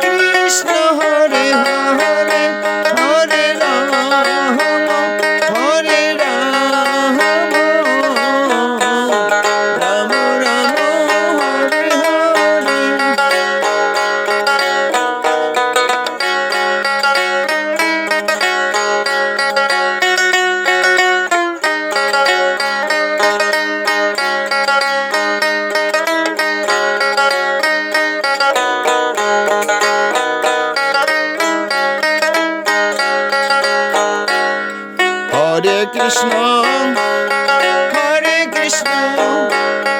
Krishna Música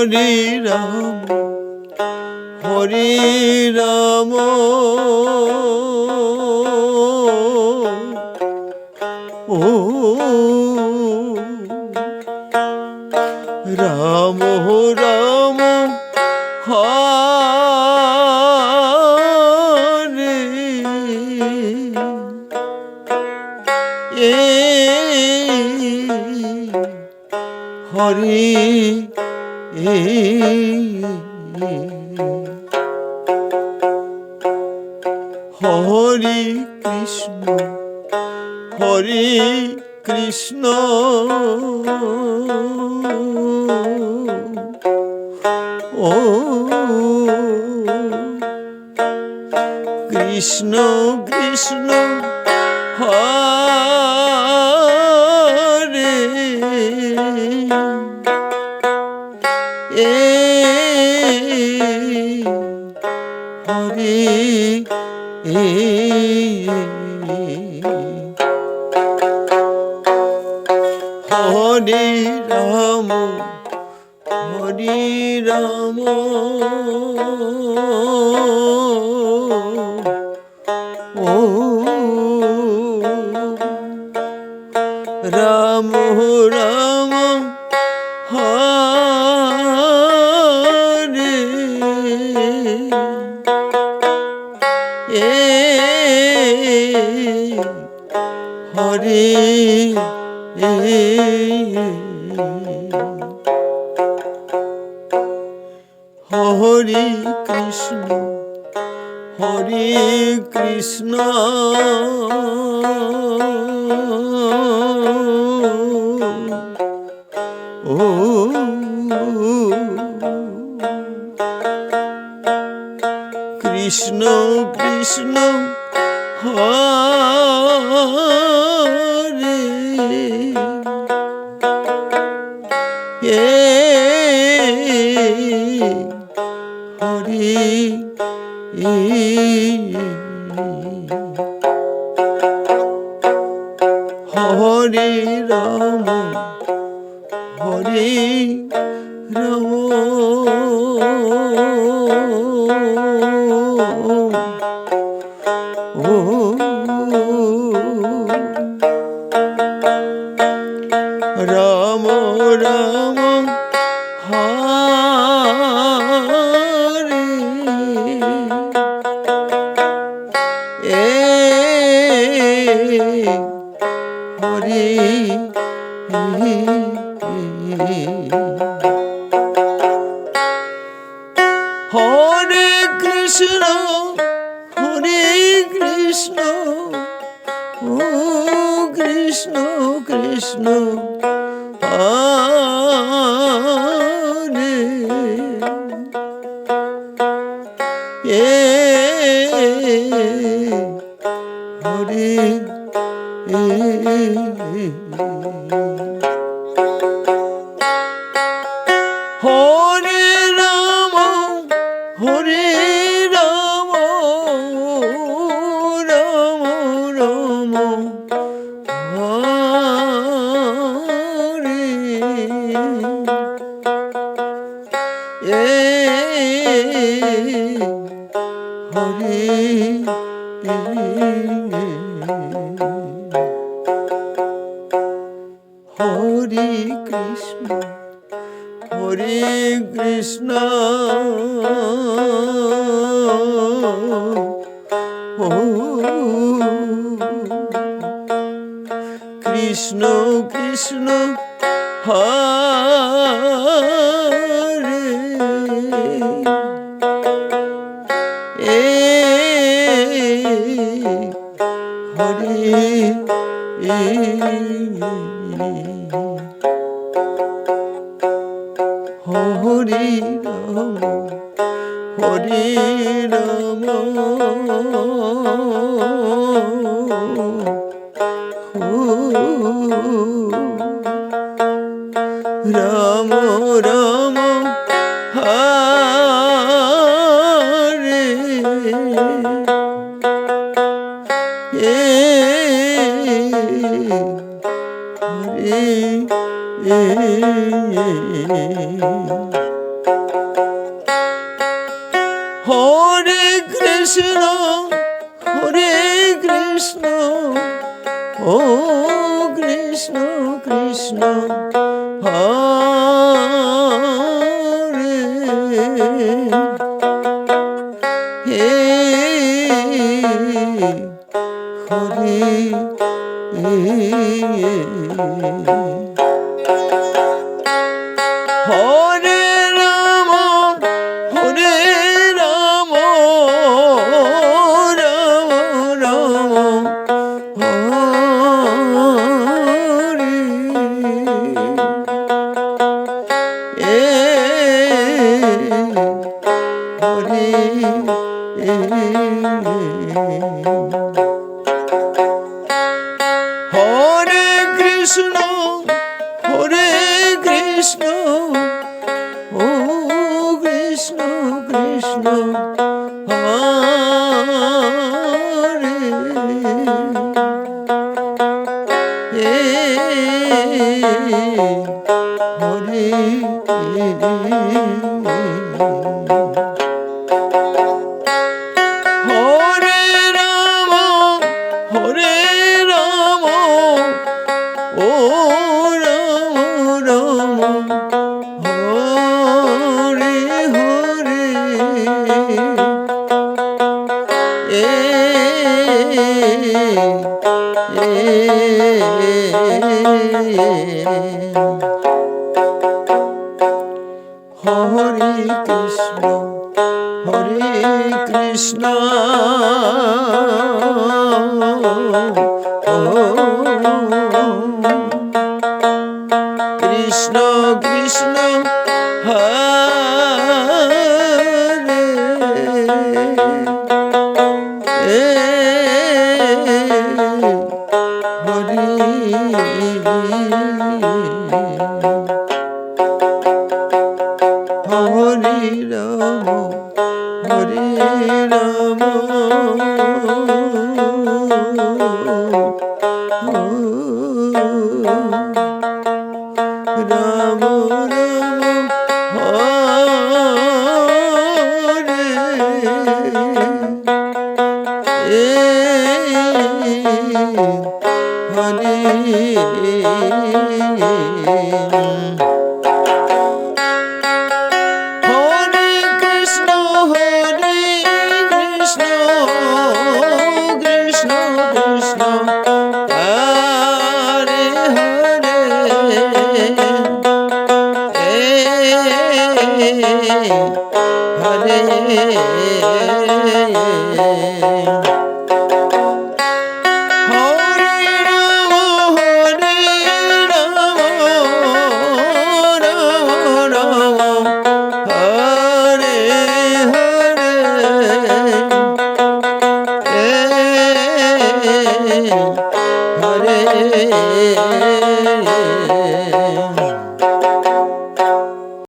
Hari Ram Hari Ram Hari Krishna. ও কৃষ্ণ কৃষ্ণ হ Oh. Ooh. Yeah. Krishna হরে কৃষ্ণ। কৃষ্ণ হরে কৃষ্ণ হরে কৃষ্ণ। হরে